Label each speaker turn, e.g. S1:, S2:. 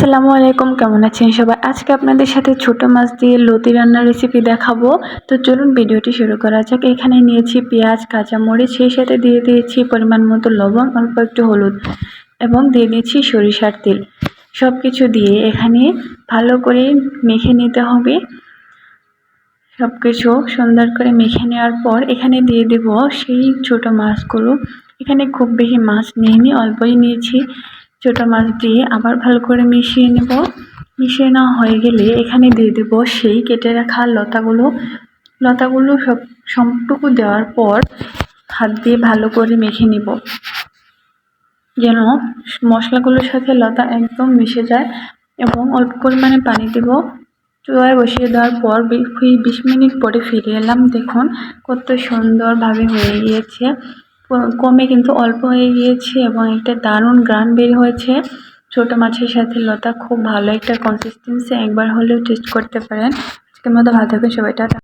S1: আসসালামু আলাইকুম, কেমন আছেন সবাই? আজকে আপনাদের সাথে ছোট মাছ দিয়ে লতি রান্নার রেসিপি দেখাবো। তো চলুন ভিডিওটি শুরু করা যাক। এখানে নিয়েছি পেঁয়াজ, কাঁচামরিচ, সেই সাথে দিয়ে দিয়েছি পরিমাণ মতো লবণ, অল্প একটু হলুদ এবং দিয়ে দিয়েছি সরিষার তেল। সব কিছু দিয়ে এখানে ভালো করে মেখে নিতে হবে। সব কিছু সুন্দর করে মেখে নেওয়ার পর এখানে দিয়ে দেব সেই ছোট মাছগুলো। এখানে খুব বেশি মাছ নিইনি, অল্পই নিয়েছি। ছোটো মাছ দিয়ে আবার ভালো করে মিশিয়ে নেব। মিশিয়ে নেওয়া হয়ে গেলে এখানে দিয়ে দেবো সেই কেটে রাখা লতাগুলো। লতাগুলো সব সবটুকু দেওয়ার পর হাত দিয়ে ভালো করে মেখে নিব। যেন মশলাগুলোর সাথে লতা একদম মিশে যায় এবং অল্প পরিমাণে পানি দেব। চুলায় বসিয়ে দেওয়ার পর বিশ মিনিট পরে ফিরে এলাম। দেখুন কত সুন্দরভাবে হয়ে গিয়েছে। কমে কিন্তু অল্প হয়ে গিয়েছে এবং একটা দারুণ গ্রান বের হয়েছে। ছোট মাছের সাথে লতা খুব ভালো একটা কনসিস্টেন্সি একবার হলেও টেস্ট করতে পারেন। আজকের মতো ভালো থাকবেন, সবাই, টাটা।